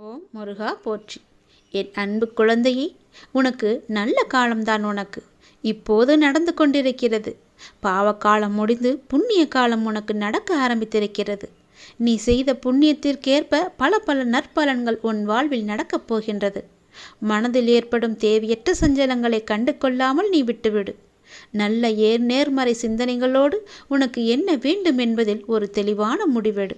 ஓம் முருகா போற்றி. என் அன்பு குழந்தையே உனக்கு நல்ல காலம்தான் உனக்கு. இப்போது நடந்து கொண்டிருக்கிறது. பாவக்காலம் முடிந்து புண்ணிய காலம் உனக்கு நடக்க ஆரம்பித்திருக்கிறது. நீ செய்த புண்ணியத்திற்கேற்ப பல பல நற்பலன்கள் உன் வாழ்வில் நடக்கப் போகின்றது. மனதில் ஏற்படும் தேவையற்ற சஞ்சலங்களை கண்டு கொள்ளாமல் நீ விட்டுவிடு. நல்ல ஏர் நேர்மறை சிந்தனைகளோடு உனக்கு என்ன வேண்டும் என்பதில் ஒரு தெளிவான முடிவெடு.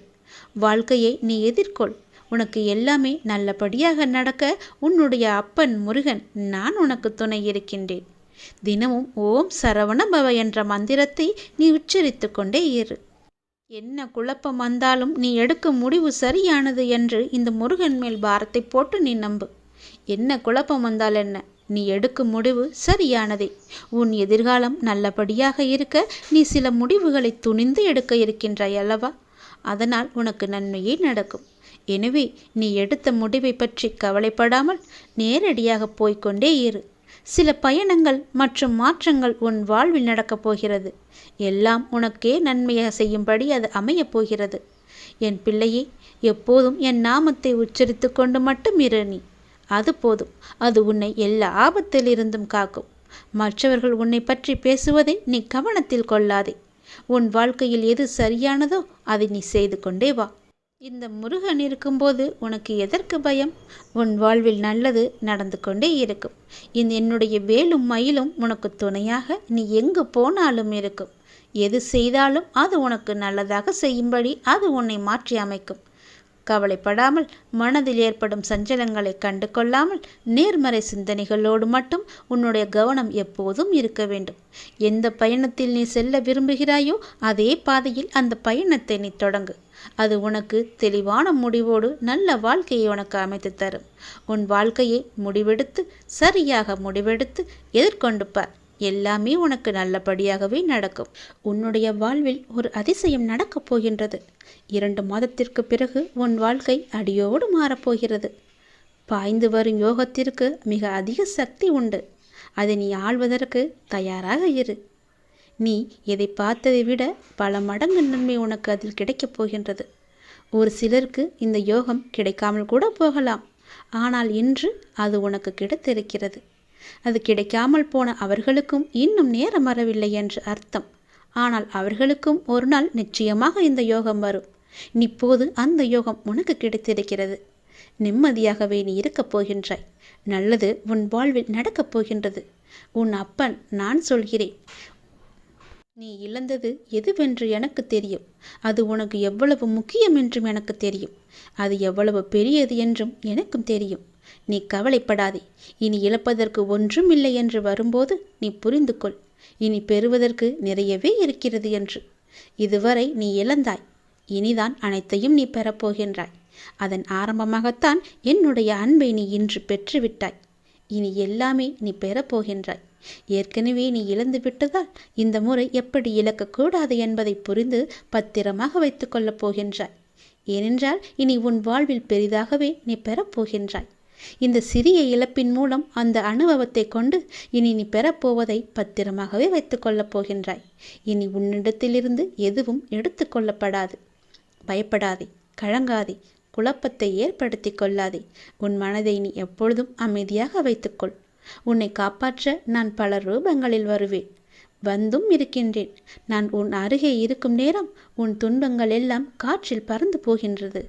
வாழ்க்கையை நீ எதிர்கொள். உனக்கு எல்லாமே நல்லபடியாக நடக்க உன்னுடைய அப்பன் முருகன் நான் உனக்கு துணை இருக்கின்றேன். தினமும் ஓம் சரவண பவ என்ற மந்திரத்தை நீ உச்சரித்து கொண்டே இரு. என்ன குழப்பம் வந்தாலும் நீ எடுக்கும் முடிவு சரியானது என்று இந்த முருகன் மேல் பாரத்தை போட்டு நீ நம்பு. என்ன குழப்பம் வந்தால் என்ன? நீ எடுக்கும் முடிவு சரியானதே. உன் எதிர்காலம் நல்லபடியாக இருக்க நீ சில முடிவுகளை துணிந்து எடுக்க இருக்கின்றாய் அல்லவா? அதனால் உனக்கு நன்மையே நடக்கும். எனவே நீ எடுத்த முடிவை பற்றி கவலைப்படாமல் நேரடியாக போய்க்கொண்டே இரு. சில பயணங்கள் மற்றும் மாற்றங்கள் உன் வாழ்வில் நடக்கப் போகிறது. எல்லாம் உனக்கே நன்மையாக செய்யும்படி அது அமையப் போகிறது. என் பிள்ளையே எப்போதும் என் நாமத்தை உச்சரித்து கொண்டு மட்டும் இரு நீ. அது போதும். அது உன்னை எல்லா ஆபத்திலிருந்தும் காக்கும். மற்றவர்கள் உன்னை பற்றி பேசுவதை நீ கவனத்தில் கொள்ளாதே. உன் வாழ்க்கையில் எது சரியானதோ அதை நீ செய்து கொண்டே வா. இந்த முருகன் இருக்கும்போது உனக்கு எதற்கு பயம்? உன் வாழ்வில் நல்லது நடந்து கொண்டே இருக்கும். இந்த என்னுடைய வேலும் மயிலும் உனக்கு துணையாக நீ எங்கு போனாலும் இருக்கும். எது செய்தாலும் அது உனக்கு நல்லதாக செய்யும்படி அது உன்னை மாற்றி அமைக்கும். கவலைப்படாமல் மனதில் ஏற்படும் சஞ்சலங்களை கண்டு கொள்ளாமல் நேர்மறை சிந்தனைகளோடு மட்டும் உன்னுடைய கவனம் எப்போதும் இருக்க வேண்டும். எந்த பயணத்தில் நீ செல்ல விரும்புகிறாயோ அதே பாதையில் அந்த பயணத்தை நீ தொடங்கு. அது உனக்கு தெளிவான முடிவோடு நல்ல வாழ்க்கையை உனக்கு அமைத்து தரும். உன் வாழ்க்கையை முடிவெடுத்து சரியாக முடிவெடுத்து எதிர்கொண்டு பார். எல்லாமே உனக்கு நல்லபடியாகவே நடக்கும். உன்னுடைய வாழ்வில் ஒரு அதிசயம் நடக்கப் போகின்றது. இரண்டு மாதத்திற்கு பிறகு உன் வாழ்க்கை அடியோடு மாறப்போகிறது பாய்ந்து வரும் யோகத்திற்கு மிக அதிக சக்தி உண்டு. அதை நீ ஆள்வதற்கு தயாராக இரு. நீ எதை பார்த்ததை விட பல மடங்கு நன்மை உனக்கு அதில் கிடைக்கப் போகின்றது. ஒரு சிலருக்கு இந்த யோகம் கிடைக்காமல் கூட போகலாம். ஆனால் இன்று அது உனக்கு கிடைத்திருக்கிறது. அது கிடைக்காமல் போன அவர்களுக்கும் இன்னும் நேரம் வரவில்லை என்று அர்த்தம். ஆனால் அவர்களுக்கும் ஒரு நாள் நிச்சயமாக இந்த யோகம் வரும். இப்போது அந்த யோகம் உனக்கு கிடைத்திருக்கிறது. நிம்மதியாகவே நீ இருக்கப் போகின்றாய். நல்லது உன் வாழ்வில் நடக்கப் போகின்றது. உன் அப்பன் நான் சொல்கிறேன். நீ இழந்தது எதுவென்று எனக்கு தெரியும். அது உனக்கு எவ்வளவு முக்கியம் என்றும் எனக்கு தெரியும். அது எவ்வளவு பெரியது என்றும் எனக்கும் தெரியும். நீ கவலைப்படாதே. இனி இழப்பதற்கு ஒன்றும் இல்லை என்று வரும்போது நீ புரிந்து கொள் இனி பெறுவதற்கு நிறையவே இருக்கிறது என்று. இதுவரை நீ இழந்தாய். இனிதான் அனைத்தையும் நீ பெறப்போகின்றாய் அதன் ஆரம்பமாகத்தான் என்னுடைய அன்பை நீ இன்று பெற்றுவிட்டாய். இனி எல்லாமே நீ பெறப்போகின்றாய் ஏற்கனவே நீ இழந்து விட்டதால் இந்த முறை எப்படி இழக்கக்கூடாது என்பதை புரிந்து பத்திரமாக வைத்துக் கொள்ளப் போகின்றாய். ஏனென்றால் இனி உன் வாழ்வில் பெரிதாகவே நீ பெறப்போகின்றாய் இந்த சிறிய இழப்பின் மூலம் அந்த அனுபவத்தை கொண்டு இனி நீ பெறப்போவதை பத்திரமாகவே வைத்துக் கொள்ளப் போகின்றாய். இனி உன்னிடத்திலிருந்து எதுவும் எடுத்து கொள்ளப்படாது. பயப்படாதே கழங்காதே குழப்பத்தை ஏற்படுத்தி கொள்ளாதே. உன் மனதை நீ எப்பொழுதும் அமைதியாக வைத்துக்கொள் உன்னை காப்பாற்ற நான் பல ரூபங்களில் வருவேன். வந்தும் இருக்கின்றேன். நான் உன் அருகே இருக்கும் நேரம் உன் துன்பங்கள் எல்லாம் காற்றில் பறந்து போகின்றது.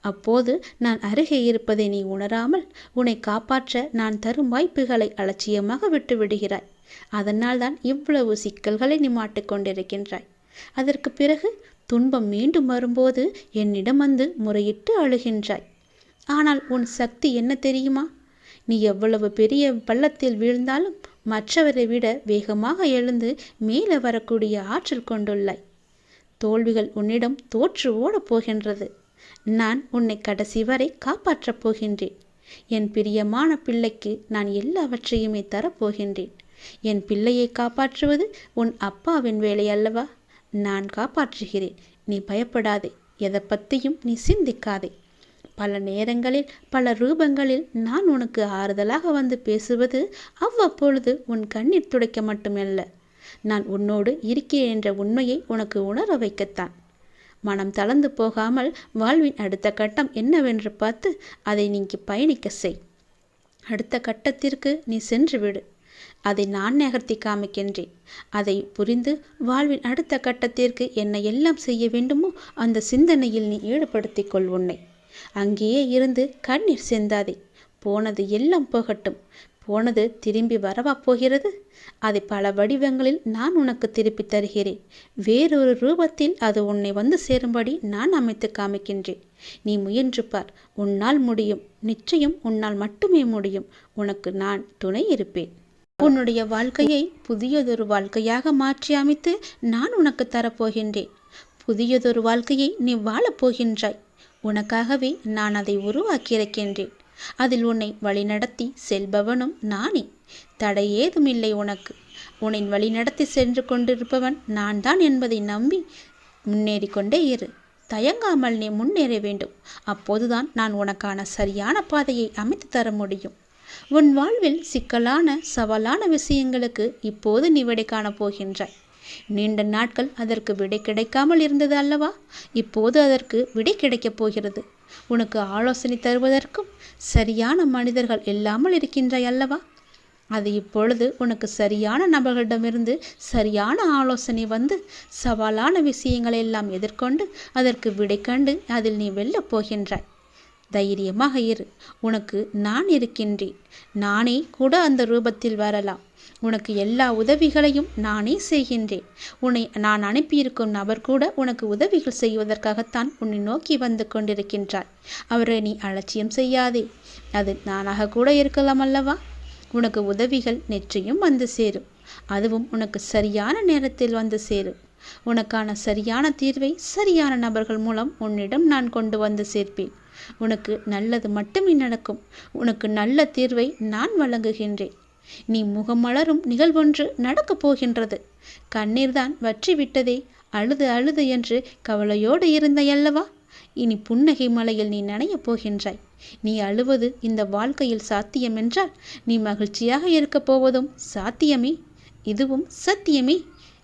அப்போது நான் அருகே இருப்பதை நீ உணராமல் உன்னை காப்பாற்ற நான் தரும் வாய்ப்புகளை அலட்சியமாக விட்டு விடுகிறாய். அதனால் தான் இவ்வளவு சிக்கல்களை நீ மாட்டிக்கொண்டிருக்கின்றாய் அதற்கு பிறகு துன்பம் மீண்டும் வரும்போது என்னிடம் வந்து முறையிட்டு அழுகின்றாய். ஆனால் உன் சக்தி என்ன தெரியுமா? நீ எவ்வளவு பெரிய பள்ளத்தில் வீழ்ந்தாலும் மற்றவரை விட வேகமாக எழுந்து மேலே வரக்கூடிய ஆற்றல் கொண்டுள்ளாய். தோல்விகள் உன்னிடம் தோற்று ஓடப் போகின்றது. நான் உன்னை கடைசி வரை காப்பாற்றப் போகின்றேன். என் பிரியமான பிள்ளைக்கு நான் எல்லாவற்றையுமே தரப்போகின்றேன் என் பிள்ளையை காப்பாற்றுவது உன் அப்பாவின் வேலை அல்லவா? நான் காப்பாற்றுகிறேன். நீ பயப்படாதே. எதை பற்றியும் நீ சிந்திக்காதே. பல நேரங்களில் பல ரூபங்களில் நான் உனக்கு ஆறுதலாக வந்து பேசுவது அவ்வப்பொழுது உன் கண்ணீர் துடைக்க மட்டுமல்ல. நான் உன்னோடு இருக்கிறேன் என்ற உண்மையை உனக்கு உணர வைக்கத்தான். மனம் தளர்ந்து போகாமல் வாழ்வின் அடுத்த கட்டம் என்னவென்று பார்த்து அதை நீங்கி பயணிக்க செய். அடுத்த கட்டத்திற்கு நீ சென்று விடு அதை நான் நகர்த்தி காமிக்கின்றேன். அதை புரிந்து வாழ்வின் அடுத்த கட்டத்திற்கு என்ன எல்லாம் செய்ய வேண்டுமோ அந்த சிந்தனையில் நீ ஈடுபடுத்திக் கொள் உன்னை. அங்கேயே இருந்து கண்ணீர் செந்தாதே. போனது எல்லாம் போகட்டும். போனது திரும்பி வரவா போகிறது? அதை பல வடிவங்களில் நான் உனக்கு திருப்பி தருகிறேன். வேறொரு ரூபத்தில் அது உன்னை வந்து சேரும்படி நான் அமைத்து காமிக்கின்றேன். நீ முயன்று பார். உன்னால் முடியும். நிச்சயம் உன்னால் மட்டுமே முடியும். உனக்கு நான் துணை இருப்பேன். உன்னுடைய வாழ்க்கையை புதியதொரு வாழ்க்கையாக மாற்றி அமைத்து நான் உனக்கு தரப்போகின்றேன். புதியதொரு வாழ்க்கையை நீ வாழப்போகின்றாய் உனக்காகவே நான் அதை உருவாக்கியிருக்கின்றேன். அதில் உன்னை வழிநடத்தி செல்பவனும் நானே. தடை ஏதுமில்லை உனக்கு. உன்னை வழிநடத்தி சென்று கொண்டிருப்பவன் நான் தான் என்பதை நம்பி முன்னேறி கொண்டே இரு. தயங்காமல் நீ முன்னேற வேண்டும். அப்போதுதான் நான் உனக்கான சரியான பாதையை அமைத்து தர முடியும். உன் வாழ்வில் சிக்கலான சவாலான விஷயங்களுக்கு இப்போது நீ விடை காணப் போகின்றாய் நீண்ட நாட்கள் அதற்கு விடை கிடைக்காமல் இருந்தது அல்லவா? இப்போது அதற்கு விடை கிடைக்கப் போகிறது. உனக்கு ஆலோசனை தருவதற்கும் சரியான மனிதர்கள் இல்லாமல் இருக்கின்றாய் அல்லவா? அது இப்பொழுது உனக்கு சரியான நபர்களிடமிருந்து சரியான ஆலோசனை வந்து சவாலான விஷயங்களை எல்லாம் எதிர்கொண்டு அதற்கு விடை கண்டு அதில் நீ வெல்லப் போகின்றாய். தைரியமாக இரு. உனக்கு நான் இருக்கின்றேன். நானே கூட அந்த ரூபத்தில் வரலாம். உனக்கு எல்லா உதவிகளையும் நானே செய்கின்றேன். உன்னை நான் அனுப்பியிருக்கும் நபர் கூட உனக்கு உதவிகள் செய்வதற்காகத்தான் உன்னை நோக்கி வந்து கொண்டிருக்கின்றார். அவரை நீ அலட்சியம் செய்யாதே. அது நானாக கூட இருக்கலாம் அல்லவா? உனக்கு உதவிகள் நிச்சயம் வந்து சேரும். அதுவும் உனக்கு சரியான நேரத்தில் வந்து சேரும். உனக்கான சரியான தீர்வை சரியான நபர்கள் மூலம் உன்னிடம் நான் கொண்டு வந்து சேர்ப்பேன். உனக்கு நல்லது மட்டுமே நடக்கும். உனக்கு நல்ல தீர்வை நான் வழங்குகின்றேன். நீ முகமலரும் நிகழ்வொன்று நடக்கப் போகின்றது. கண்ணீர்தான் வற்றி விட்டதே அழுது அழுது என்று கவலையோடு இருந்தையல்லவா இனி புன்னகை மலையில் நீ நனையப் போகின்றாய். நீ அழுவது இந்த வாழ்க்கையில் சாத்தியம் என்றால் நீ மகிழ்ச்சியாக இருக்கப் போவதும் சாத்தியமே. இதுவும் சத்தியமே.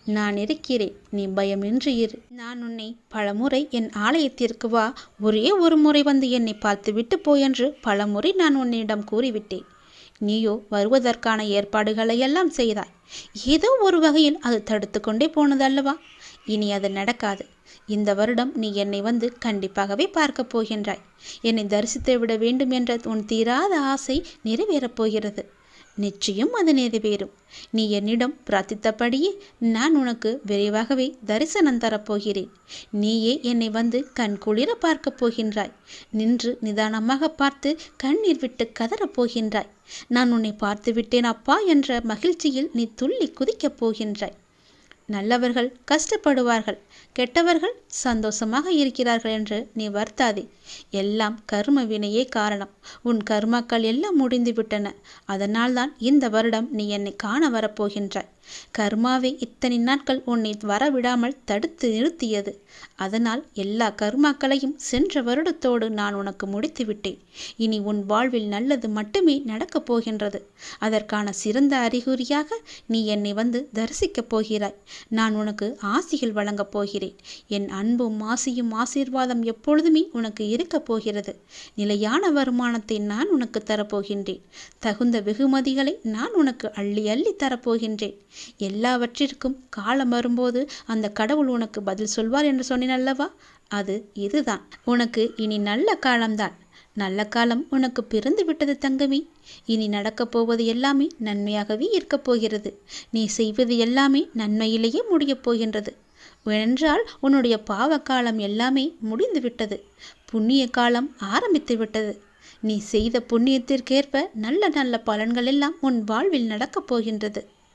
நான் இருக்கிறேன் நீ பயமின்றி இரு. நான் உன்னை பலமுறை என் ஆலயத்திற்கு வா. ஒரே ஒரு முறை வந்து என்னை பார்த்துவிட்டு போயென்று பலமுறை நான் உன்னிடம் கூறிவிட்டேன். நீயோ வருவதற்கான ஏற்பாடுகளை எல்லாம் செய்தாய். ஏதோ ஒரு வகையில் அது தடுத்து கொண்டே போனது அல்லவா? இனி அது நடக்காது. இந்த வருடம் நீ என்னை வந்து கண்டிப்பாகவே பார்க்கப் போகின்றாய். என்னை தரிசித்து விட வேண்டும் என்ற உன் தீராத ஆசை நிறைவேறப் போகிறது. நிச்சயம் அது நிறைவேறும். நீ என்னிடம் பிரார்த்தித்தபடியே நான் உனக்கு விரைவாகவே தரிசனம் தரப்போகிறேன். நீயே என்னை வந்து கண் குளிர பார்க்கப் போகின்றாய். நின்று நிதானமாக பார்த்து கண்ணீர் விட்டு கதறப் போகின்றாய். நான் உன்னை பார்த்து விட்டேன் அப்பா என்ற மகிழ்ச்சியில் நீ துள்ளி குதிக்கப் போகின்றாய். நல்லவர்கள் கஷ்டப்படுவார்கள். கெட்டவர்கள் சந்தோஷமாக இருக்கிறார்கள் என்று நீ வருத்தாதே. எல்லாம் கர்ம வினையே காரணம். உன் கர்மாக்கள் எல்லாம் முடிந்துவிட்டன. அதனால்தான் இந்த வருடம் நீ என்னை காண வரப்போகின்றாய். கர்மாவை இத்தனை நாட்கள் உன்னை வரவிடாமல் தடுத்து நிறுத்தியது. அதனால் எல்லா கர்மாக்களையும் சென்ற வருடத்தோடு நான் உனக்கு முடித்து விட்டேன் இனி உன் வாழ்வில் நல்லது மட்டுமே நடக்கப் போகின்றது. அதற்கான சிறந்த அறிகுறியாக நீ என்னை வந்து தரிசிக்கப் போகிறாய். நான் உனக்கு ஆசிகள் வழங்கப் போகிறேன். என் அன்பும் ஆசியும் ஆசீர்வாதம் எப்பொழுதுமே உனக்கு இருக்கப் போகிறது. நிலையான வருமானத்தை நான் உனக்கு தரப்போகின்றேன் தகுந்த வெகுமதிகளை நான் உனக்கு அள்ளி அள்ளி தரப்போகின்றேன் எல்லாவற்றிற்கும் காலம் வரும்போது அந்த கடவுள் உனக்கு பதில் சொல்வார் என்று சொன்னேன் அல்லவா? அது இதுதான். உனக்கு இனி நல்ல காலம்தான். நல்ல காலம் உனக்கு பிறந்து விட்டது தங்கமி. இனி நடக்கப் போவது எல்லாமே நன்மையாகவே இருக்கப் போகிறது. நீ செய்வது எல்லாமே நன்மையிலேயே முடியப் போகின்றது. என்றால் உன்னுடைய பாவ காலம் எல்லாமே முடிந்து விட்டது. புண்ணிய காலம் ஆரம்பித்து விட்டது. நீ செய்த புண்ணியத்திற்கேற்ப நல்ல நல்ல பலன்கள் எல்லாம் உன் வாழ்வில் நடக்கப் போகின்றது.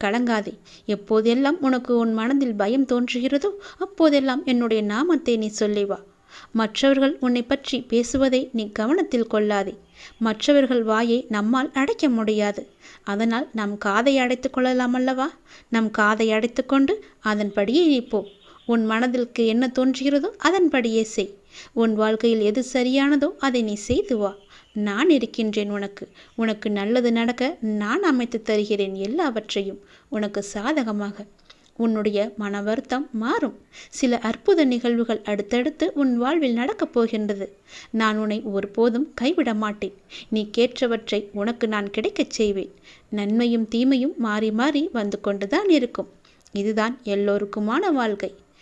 கலங்காதே. எப்போதெல்லாம் உனக்கு உன் மனதில் பயம் தோன்றுகிறதோ அப்போதெல்லாம் என்னுடைய நாமத்தை நீ சொல்லி வா மற்றவர்கள் உன்னை பற்றி பேசுவதை நீ கவனத்தில் கொள்ளாதே. மற்றவர்கள் வாயை நம்மால் அடைக்க முடியாது. அதனால் நம் காதை அடைத்து கொள்ளலாம் அல்லவா? நம் காதை அடைத்து கொண்டு அதன்படியே நீ போ உன் மனதிற்கு என்ன தோன்றுகிறதோ அதன்படியே செய். உன் வாழ்க்கையில் எது சரியானதோ அதை நீ செய்து வா. நான் இருக்கின்றேன் உனக்கு. உனக்கு நல்லது நடக்க நான் அமைத்து தருகிறேன் எல்லாவற்றையும் உனக்கு சாதகமாக. உன்னுடைய மன வருத்தம் மாறும். சில அற்புத நிகழ்வுகள் அடுத்தடுத்து உன் வாழ்வில் நடக்கப் போகின்றது. நான் உன்னை ஒருபோதும் கைவிட மாட்டேன். நீ கேட்டவற்றை உனக்கு நான் கிடைக்கச் செய்வேன். நன்மையும் தீமையும் மாறி மாறி வந்து கொண்டுதான் இருக்கும். இதுதான் எல்லோருக்குமான வாழ்க்கை.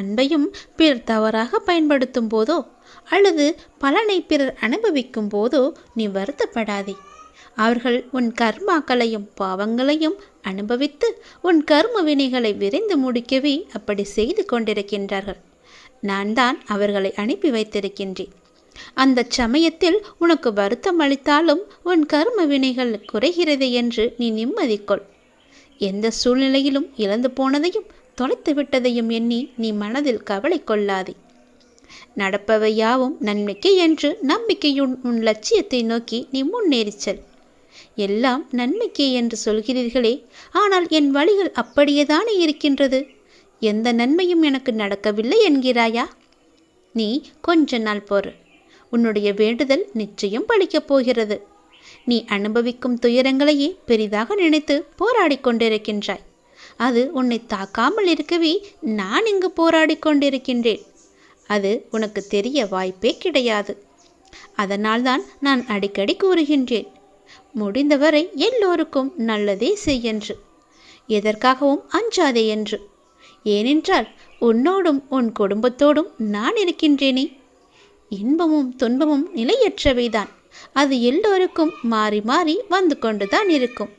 அன்பையும் பிறர் தவறாக பயன்படுத்தும் போதோ அல்லது பலனை பிறர் அனுபவிக்கும் போதோ நீ வருத்தப்படாதே. அவர்கள் உன் கர்மாக்களையும் பாவங்களையும் அனுபவித்து உன் கர்ம வினைகளை விரைந்து முடிக்கவே அப்படி செய்து கொண்டிருக்கின்றார்கள். நான் தான் அவர்களை அனுப்பி வைத்திருக்கின்றேன். அந்த சமயத்தில் உனக்கு வருத்தம் அளித்தாலும் உன் கர்ம வினைகள் குறைகிறது என்று நீ நிம்மதி கொள். எந்த சூழ்நிலையிலும் இழந்து போனதையும் தொலைத்து விட்டதையும் எண்ணி நீ மனதில் கவலை கொள்ளாதே. நடப்பவை யாவும் நன்மைக்கு என்று நம்பிக்கையுன் உன் லட்சியத்தை நோக்கி நீ முன்னேறிச் செல். எல்லாம் நன்மைக்கே என்று சொல்கிறீர்களே ஆனால் என் வழிகள் அப்படியேதானே இருக்கின்றது? எந்த நன்மையும் எனக்கு நடக்கவில்லை என்கிறாயா? நீ கொஞ்ச நாள் போறு. உன்னுடைய வேண்டுதல் நிச்சயம் பழிக்கப் போகிறது. நீ அனுபவிக்கும் துயரங்களையே பெரிதாக நினைத்து போராடிக் கொண்டிருக்கின்றாய். அது உன்னை தாக்காமல் இருக்கவே நான் இங்கு போராடி கொண்டிருக்கின்றேன். அது உனக்கு தெரிய வாய்ப்பே கிடையாது. அதனால்தான் நான் அடிக்கடி கூறுகின்றேன். முடிந்தவரை எல்லோருக்கும் நல்லதே செய்யென்று. எதற்காகவும் அஞ்சாதே என்று. ஏனென்றால் உன்னோடும் உன் குடும்பத்தோடும் நான் இருக்கின்றேனே. இன்பமும் துன்பமும் நிலையற்றவைதான். அது எல்லோருக்கும் மாறி மாறி வந்து கொண்டுதான் இருக்கும்.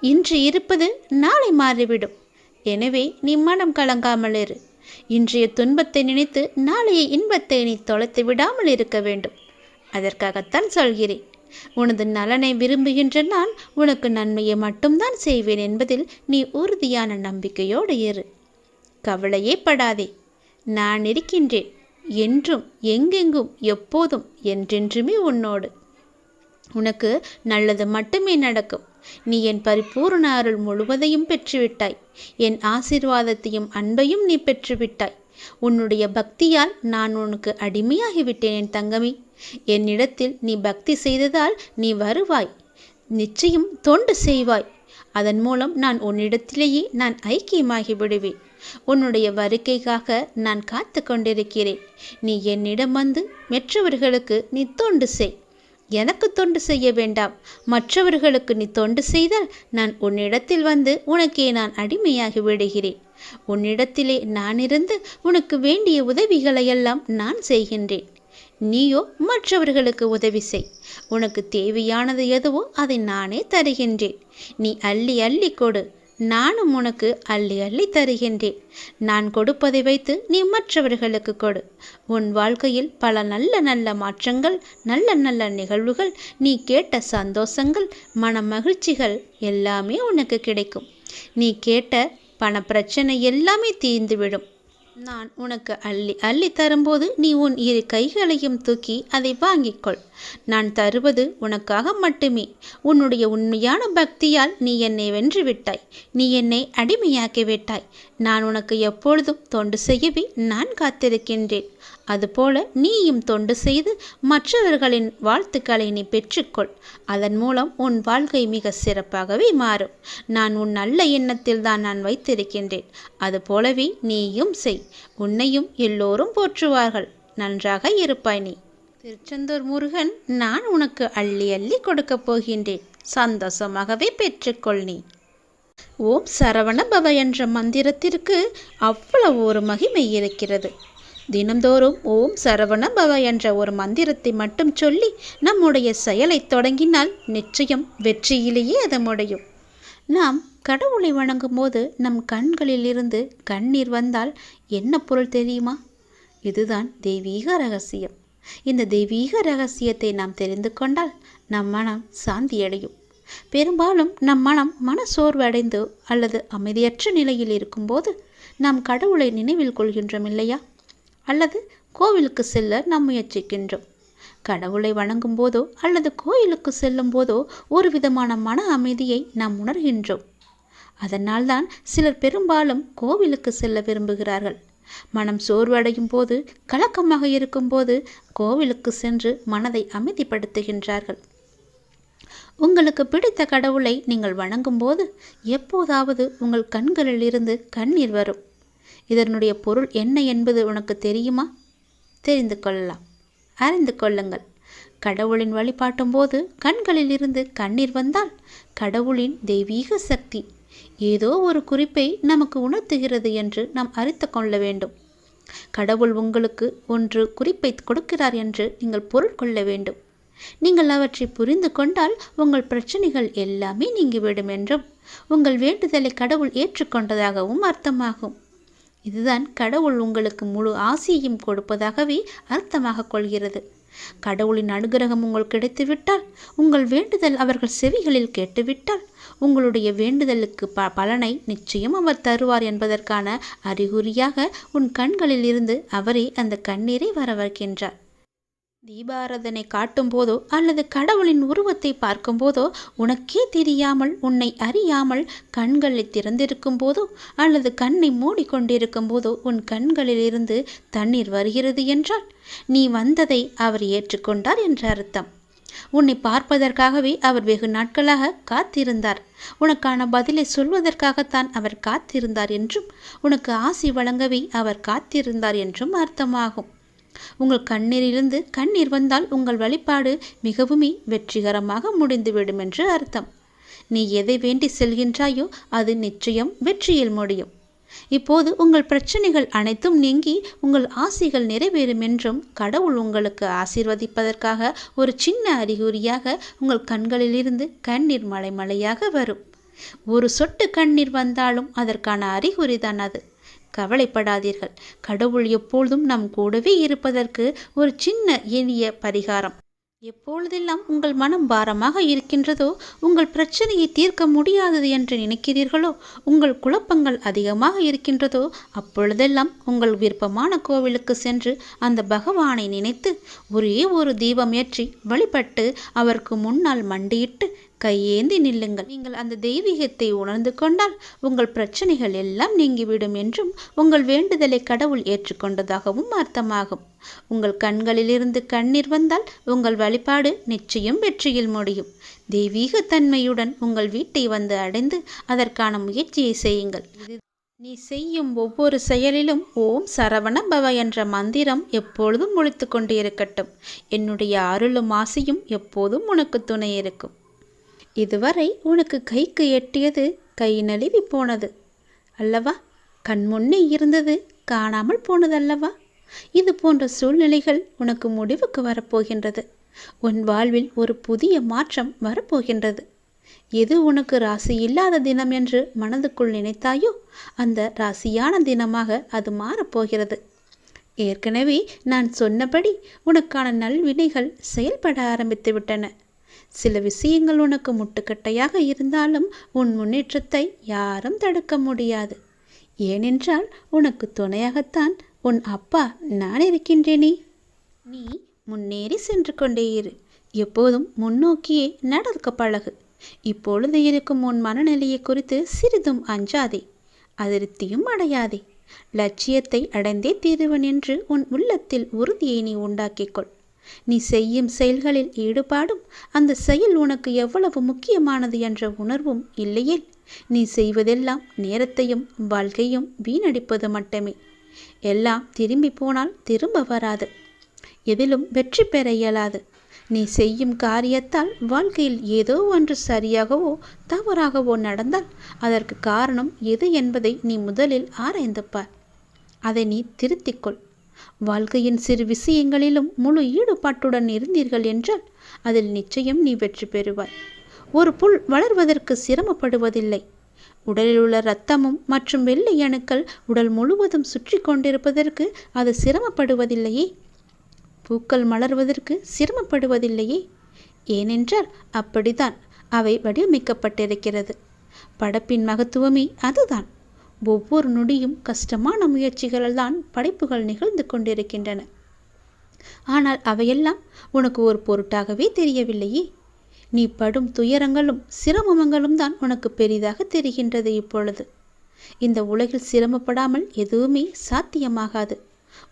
இன்று இருப்பது நாளை மாறிவிடும். எனவே நீ மனம் கலங்காமல் இரு. இன்றைய துன்பத்தை நினைத்து நாளைய இன்பத்தை நீ தொலைத்து விடாமல் இருக்க வேண்டும். அதற்காகத்தான் சொல்கிறேன். உனது நலனை விரும்புகின்ற நான் உனக்கு நன்மையை மட்டும்தான் செய்வேன் என்பதில் நீ உறுதியான நம்பிக்கையோடு இரு. கவலையே படாதே. நான் இருக்கின்றேன். என்றும் எங்கெங்கும் எப்போதும் என்றென்றுமே உன்னோடு. உனக்கு நல்லது மட்டுமே நடக்கும். நீ என் பரிபூர்ண அருள் முழுவதையும் பெற்றுவிட்டாய். என் ஆசிர்வாதத்தையும் அன்பையும் நீ பெற்றுவிட்டாய். உன்னுடைய பக்தியால் நான் உனக்கு அடிமையாகிவிட்டேன் என் தங்கமி. என்னிடத்தில் நீ பக்தி செய்ததால் நீ வருவாய். நிச்சயம் தொண்டு செய்வாய். அதன் மூலம் நான் உன்னிடத்திலேயே நான் ஐக்கியமாகி விடுவேன். உன்னுடைய வருகைக்காக நான் காத்து கொண்டிருக்கிறேன் நீ என்னிடம் வந்து மெற்றவர்களுக்கு நீ தொண்டு செய். எனக்கு தொண்டு செய்ய வேண்டாம். மற்றவர்களுக்கு நீ தொண்டு செய்தால் நான் உன்னிடத்தில் வந்து உனக்கே நான் அடிமையாகி விடுகிறேன். உன்னிடத்திலே நான் இருந்து உனக்கு வேண்டிய உதவிகளையெல்லாம் நான் செய்கின்றேன். நீயோ மற்றவர்களுக்கு உதவி செய். உனக்கு தேவையானது எதுவோ அதை நானே தருகின்றேன். நீ அள்ளி அள்ளி கொடு. நானும் உனக்கு அள்ளி அள்ளி தருகின்றேன். நான் கொடுப்பதை வைத்து நீ மற்றவர்களுக்கு கொடு. உன் வாழ்க்கையில் பல நல்ல நல்ல மாற்றங்கள் நல்ல நல்ல நிகழ்வுகள் நீ கேட்ட சந்தோஷங்கள் மன மகிழ்ச்சிகள் எல்லாமே உனக்கு கிடைக்கும். நீ கேட்ட பண பிரச்சனை எல்லாமே தீர்ந்துவிடும். நான் உனக்கு அள்ளி அள்ளி தரும்போது நீ உன் இரு கைகளையும் தூக்கி அதை வாங்கிக்கொள் நான் தருவது உனக்காக மட்டுமே. உன்னுடைய உண்மையான பக்தியால் நீ என்னை வென்று விட்டாய் நீ என்னை அடிமையாக்கி விட்டாய். நான் உனக்கு எப்பொழுதும் தொண்டு செய்யவே நான் காத்திருக்கின்றேன். அதுபோல நீயும் தொண்டு செய்து மற்றவர்களின் வாழ்த்துக்களை நீ பெற்றுக்கொள். அதன் மூலம் உன் வாழ்க்கை மிக சிறப்பாகவே மாறும். நான் உன் நல்ல எண்ணத்தில் தான் நான் வைத்திருக்கின்றேன். அதுபோலவே நீயும் செய். உன்னையும் எல்லோரும் போற்றுவார்கள். நன்றாக இருப்பாய் நீ. திருச்செந்தூர் முருகன் நான் உனக்கு அள்ளி அள்ளி கொடுக்கப் போகின்றேன். சந்தோஷமாகவே பெற்றுக்கொள் நீ. ஓம் சரவண பவ என்ற மந்திரத்திற்கு அவ்வளவு ஒரு மகிமை இருக்கிறது. தினந்தோறும் ஓம் சரவண பவ என்ற ஒரு மந்திரத்தை மட்டும் சொல்லி நம்முடைய செயலை தொடங்கினால் நிச்சயம் வெற்றியிலேயே அது முடியும். நாம் கடவுளை வணங்கும் போது நம் கண்களில் இருந்து கண்ணீர் வந்தால் என்ன பொருள் தெரியுமா? இதுதான் தெய்வீக ரகசியம். இந்த தெய்வீக ரகசியத்தை நாம் தெரிந்து கொண்டால் நம் மனம் சாந்தியடையும். பெரும்பாலும் நம் மனம் மனசோர்வடைந்து அல்லது அமைதியற்ற நிலையில் இருக்கும்போது நாம் கடவுளை நினைவில் கொள்கின்றோம் இல்லையா? அல்லது கோவிலுக்கு செல்ல நாம் முயற்சிக்கின்றோம். கடவுளை வணங்கும் போதோ அல்லது கோயிலுக்கு செல்லும் போதோ ஒரு விதமான மன அமைதியை நாம் உணர்கின்றோம். அதனால்தான் சிலர் பெரும்பாலும் கோவிலுக்கு செல்ல விரும்புகிறார்கள். மனம் சோர்வடையும் போது கலக்கமாக இருக்கும்போது கோவிலுக்கு சென்று மனதை அமைதிப்படுத்துகின்றார்கள். உங்களுக்கு பிடித்த கடவுளை நீங்கள் வணங்கும்போது எப்போதாவது உங்கள் கண்களில் இருந்து கண்ணீர் வரும். இதனுடைய பொருள் என்ன என்பது உனக்கு தெரியுமா? தெரிந்து கொள்ளலாம். அறிந்து கொள்ளுங்கள். கடவுளின் வழிபாட்டும் போது கண்களில் இருந்து கண்ணீர் வந்தால் கடவுளின் தெய்வீக சக்தி ஏதோ ஒரு குறிப்பை நமக்கு உணர்த்துகிறது என்று நாம் அறித்து கொள்ள வேண்டும். கடவுள் உங்களுக்கு ஒன்று குறிப்பை கொடுக்கிறார் என்று நீங்கள் பொருள் கொள்ள வேண்டும். நீங்கள் அவற்றை புரிந்து கொண்டால் உங்கள் பிரச்சனைகள் எல்லாமே நீங்கிவிடும் என்றும் உங்கள் வேண்டுதலை கடவுள் ஏற்றுக்கொண்டதாகவும் அர்த்தமாகும். இதுதான் கடவுள் உங்களுக்கு முழு ஆசையும் கொடுப்பதாகவே அர்த்தமாக கொள்கிறது. கடவுளின் அனுகிரகம் உங்களுக்கு கிடைத்துவிட்டால் உங்கள் வேண்டுதல் அவர்கள் செவிகளில் கேட்டுவிட்டால் உங்களுடைய வேண்டுதலுக்கு ப பலனை நிச்சயம் அவர் தருவார் என்பதற்கான அறிகுறியாக உன் கண்களில் இருந்து அவரே அந்த கண்ணீரை வரவர்க்கின்றார் தீபாராதனை காட்டும் போதோ அல்லது கடவுளின் உருவத்தை பார்க்கும்போதோ உனக்கே தெரியாமல் உன்னை அறியாமல் கண்களை திறந்திருக்கும் போதோ அல்லது கண்ணை மூடிக்கொண்டிருக்கும் போதோ உன் கண்களிலிருந்து தண்ணீர் வருகிறது என்றால் நீ வந்ததை அவர் ஏற்றுக்கொண்டார் என்ற அர்த்தம். உன்னை பார்ப்பதற்காகவே அவர் வெகு நாட்களாக காத்திருந்தார். உனக்கான பதிலை சொல்வதற்காகத்தான் அவர் காத்திருந்தார் என்றும் உனக்கு ஆசி வழங்கவே அவர் காத்திருந்தார் என்றும் அர்த்தமாகும். உங்கள் கண்ணீரிலிருந்து கண்ணீர் வந்தால் உங்கள் வழிபாடு மிகவுமே வெற்றிகரமாக முடிந்துவிடும் என்று அர்த்தம். நீ எதை வேண்டி செல்கின்றாயோ அது நிச்சயம் வெற்றியில் முடியும். இப்போது உங்கள் பிரச்சனைகள் அனைத்தும் நீங்கி உங்கள் ஆசைகள் நிறைவேறும் என்றும் கடவுள் உங்களுக்கு ஆசீர்வதிப்பதற்காக ஒரு சின்ன அறிகுறியாக உங்கள் கண்களிலிருந்து கண்ணீர் மலை மலையாக வரும். ஒரு சொட்டு கண்ணீர் வந்தாலும் அதற்கான அறிகுறிதான் அது. கவலைப்படாதீர்கள். கடவுள் எப்பொழுதும் நம் கூடவே இருப்பதற்கு ஒரு சின்ன எளிய பரிகாரம். எப்பொழுதெல்லாம் உங்கள் மனம் பாரமாக இருக்கின்றதோ உங்கள் பிரச்சனையை தீர்க்க முடியாதது என்று நினைக்கிறீர்களோ உங்கள் குழப்பங்கள் அதிகமாக இருக்கின்றதோ அப்பொழுதெல்லாம் உங்கள் விருப்பமான கோவிலுக்கு சென்று அந்த பகவானை நினைத்து ஒரே ஒரு தீபம் ஏற்றி வழிபட்டு அவருக்கு முன்னால் மண்டியிட்டு கையேந்தி நில்லுங்கள். நீங்கள் அந்த தெய்வீகத்தை உணர்ந்து கொண்டால் உங்கள் பிரச்சனைகள் எல்லாம் நீங்கிவிடும் என்றும் உங்கள் வேண்டுதலை கடவுள் ஏற்றுக்கொண்டதாகவும் அர்த்தமாகும். உங்கள் கண்களிலிருந்து கண்ணீர் வந்தால் உங்கள் வழிபாடு நிச்சயம் வெற்றியில் முடியும். தெய்வீக தன்மையுடன் உங்கள் வீட்டை வந்து அடைந்து அதற்கான முயற்சியை செய்யுங்கள். நீ செய்யும் ஒவ்வொரு செயலிலும் ஓம் சரவண பவ என்ற மந்திரம் எப்பொழுதும் ஒழித்து கொண்டு இருக்கட்டும் என்னுடைய அருளும் ஆசையும் எப்போதும் உனக்கு துணை இருக்கும். இதுவரை உனக்கு கைக்கு எட்டியது கை நழுவி போனது. அல்லவா? கண் முன்னே இருந்தது காணாமல் போனதல்லவா? இது போன்ற சூழ்நிலைகள் உனக்கு முடிவுக்கு வரப்போகின்றது. உன் வாழ்வில் ஒரு புதிய மாற்றம் வரப்போகின்றது. எது உனக்கு ராசி இல்லாத தினம் என்று மனதுக்குள் நினைத்தாயோ அந்த ராசியான தினமாக அது மாறப்போகிறது. ஏற்கனவே நான் சொன்னபடி உனக்கான நல்வினைகள் செயல்பட ஆரம்பித்து விட்டன சில விஷயங்கள் உனக்கு முட்டுக்கட்டையாக இருந்தாலும் உன் முன்னேற்றத்தை யாரும் தடுக்க முடியாது. ஏனென்றால் உனக்கு துணையாகத்தான் உன் அப்பா நான் இருக்கின்றேனே. நீ முன்னேறி சென்று கொண்டே இரு. எப்போதும் முன்னோக்கியே நடக்க பழகு. இப்பொழுது இருக்கும் உன் மனநிலையை குறித்து சிறிதும் அஞ்சாதே. அதிருப்தியும் அடையாதே. லட்சியத்தை அடைந்தே தீருவன் என்று உன் உள்ளத்தில் உறுதியை நீ உண்டாக்கிக்கொள் நீ செய்யும் செயல்களில் ஈடுபாடும் அந்த செயல் உனக்கு எவ்வளவு முக்கியமானது என்ற உணர்வும் இல்லையே. நீ செய்வதெல்லாம் நேரத்தையும் வாழ்க்கையும் வீணடிப்பது மட்டுமே. எல்லாம் திரும்பி போனால் திரும்ப வராது. எதிலும் வெற்றி பெற இயலாது. நீ செய்யும் காரியத்தால் வாழ்க்கையில் ஏதோ ஒன்று சரியாகவோ தவறாகவோ நடந்தால் அதற்கு காரணம் எது என்பதை நீ முதலில் ஆராய்ந்து பார். அதை நீ திருத்திக்கொள் வாழ்க்கையின் சிறு விஷயங்களிலும் முழு ஈடுபாட்டுடன் இருந்தீர்கள் என்றால் அதில் நிச்சயம் நீ வெற்றி பெறுவாய். ஒரு புல் வளர்வதற்கு சிரமப்படுவதில்லை. உடலில் உள்ள இரத்தமும் மற்றும் வெள்ளை அணுக்கள் உடல் முழுவதும் சுற்றி கொண்டிருப்பதற்கு அது சிரமப்படுவதில்லையே. பூக்கள் மலர்வதற்கு சிரமப்படுவதில்லையே. ஏனென்றால் அப்படித்தான் அவை வடிவமைக்கப்பட்டிருக்கிறது. படைப்பின் மகத்துவமே அதுதான். ஒவ்வொரு நொடியும் கஷ்டமான முயற்சிகளால் தான் படைப்புகள் நிகழ்ந்து கொண்டிருக்கின்றன. ஆனால் அவையெல்லாம் உனக்கு ஒரு பொருட்டாகவே தெரியவில்லையே. நீ படும் துயரங்களும் சிரமங்களும் தான் உனக்கு பெரிதாக தெரிகின்றது இப்பொழுது. இந்த உலகில் சிரமப்படாமல் எதுவுமே சாத்தியமாகாது.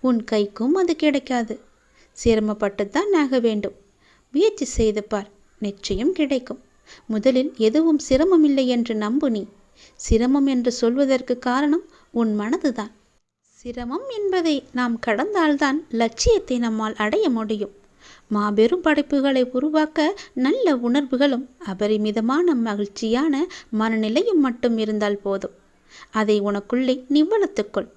உன் கைக்கும் அது கிடைக்காது. சிரமப்பட்டுத்தான் ஆக வேண்டும். முயற்சி செய்து பார். நிச்சயம் கிடைக்கும். முதலில் எதுவும் சிரமமில்லை என்று நம்பு நீ. சிரமம் என்று சொல்வதற்கு காரணம் உன் மனதுதான். சிரமம் என்பதை நாம் கடந்தால்தான் லட்சியத்தை நம்மால் அடைய முடியும். மாபெரும் படைப்புகளை உருவாக்க நல்ல உணர்வுகளும் அபரிமிதமான மகிழ்ச்சியான மனநிலையும் மட்டும் இருந்தால் போதும். அதை உனக்குள்ளே நீ வளர்த்துக்கொள்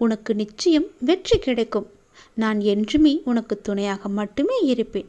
உனக்கு நிச்சயம் வெற்றி கிடைக்கும். நான் என்றுமே உனக்கு துணையாக மட்டுமே இருப்பேன்.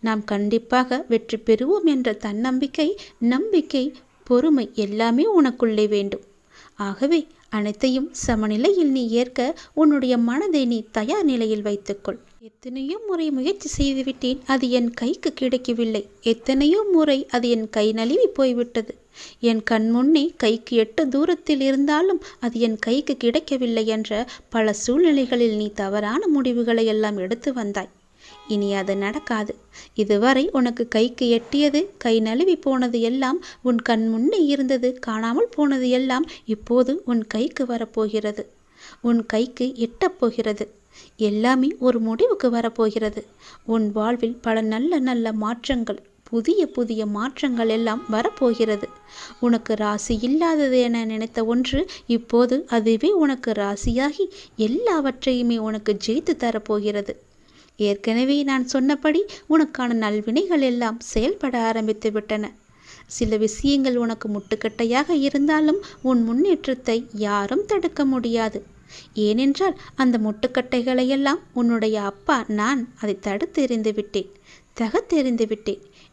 நாம் கண்டிப்பாக வெற்றி பெறுவோம் என்ற தன்னம்பிக்கை நம்பிக்கை பொறுமை எல்லாமே உனக்குள்ளே வேண்டும். ஆகவே அனைத்தையும் சமநிலையில் நீ ஏற்க உன்னுடைய மனதை நீ தயார் நிலையில் வைத்துக்கொள். எத்தனையோ முறை முயற்சி செய்துவிட்டேன் அது என் கைக்கு கிடைக்கவில்லை. எத்தனையோ முறை அது என் கை நழுவி போய்விட்டது. என் கண் முன்னே கைக்கு எட்டு தூரத்தில் இருந்தாலும் அது என் கைக்கு கிடைக்கவில்லை என்ற பல சூழ்நிலைகளில் நீ தவறான முடிவுகளை எல்லாம் எடுத்து வந்தாய். இனி அது நடக்காது. இதுவரை உனக்கு கைக்கு எட்டியது கை நழுவி போனது எல்லாம் உன் கண் முன்னே இருந்தது காணாமல் போனது எல்லாம் இப்போது உன் கைக்கு வரப்போகிறது. உன் கைக்கு எட்டப் போகிறது எல்லாமே ஒரு முடிவுக்கு வரப்போகிறது. உன் வாழ்வில் பல நல்ல நல்ல மாற்றங்கள் புதிய புதிய மாற்றங்கள் எல்லாம் வரப்போகிறது. உனக்கு ராசி இல்லாதது என நினைத்த ஒன்று இப்போது அதுவே உனக்கு ராசியாகி எல்லாவற்றையுமே உனக்கு ஜெயித்து தரப்போகிறது. ஏற்கனவே நான் சொன்னபடி உனக்கான நல்வினைகள் எல்லாம் செயல்பட ஆரம்பித்து விட்டன. சில விஷயங்கள் உனக்கு முட்டுக்கட்டையாக இருந்தாலும் உன் முன்னேற்றத்தை யாரும் தடுக்க முடியாது. ஏனென்றால் அந்த முட்டுக்கட்டைகளையெல்லாம் உன்னுடைய அப்பா நான் அதை தடுத்தெறிந்து விட்டேன் தகத்தெறிந்து விட்டேன்.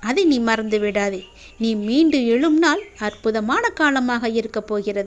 அதை நீ மறந்து விடாதே நீ மீண்டு எழும் நாள் அற்புதமான காலமாக இருக்கப் போகிறது.